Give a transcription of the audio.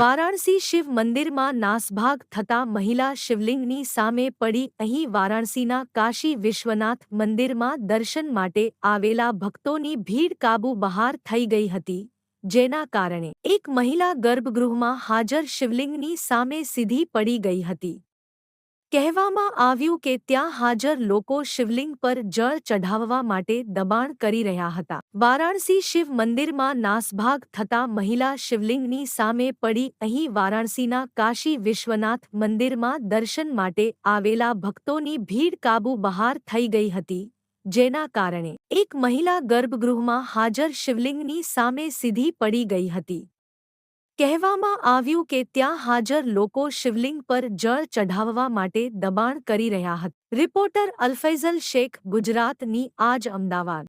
વારાણસી શિવ મંદિરમાં નાસભાગ થતા મહિલા શિવલિંગની સામે પડી અહીં વારાણસીના કાશી વિશ્વનાથ મંદિરમાં દર્શન માટે આવેલા ભક્તોની ભીડ કાબુ બહાર થઈ ગઈ હતી, જેના કારણે એક મહિલા ગર્ભગૃહમાં હાજર શિવલિંગની સામે સીધી પડી ગઈ હતી. કહેવામાં આવ્યું કે ત્યાં હાજર લોકો શિવલિંગ પર જળ ચઢાવવા માટે દબાણ કરી રહ્યા હતા. વારાણસી શિવ મંદિરમાં નાસભાગ થતા મહિલા શિવલિંગની સામે પડી અહીં વારાણસીના કાશી વિશ્વનાથ મંદિરમાં દર્શન માટે આવેલા ભક્તોની ભીડ કાબુ બહાર થઈ ગઈ હતી, જેના કારણે એક મહિલા ગર્ભગૃહમાં હાજર શિવલિંગની સામે સીધી પડી ગઈ હતી. કહેવામાં આવ્યું કે ત્યાં હાજર લોકો શિવલિંગ પર જળ ચઢાવવા માટે દબાણ કરી રહ્યા હતા. રિપોર્ટર અલ્ફૈઝલ શેખ, ગુજરાતની આજ અમદાવાદ.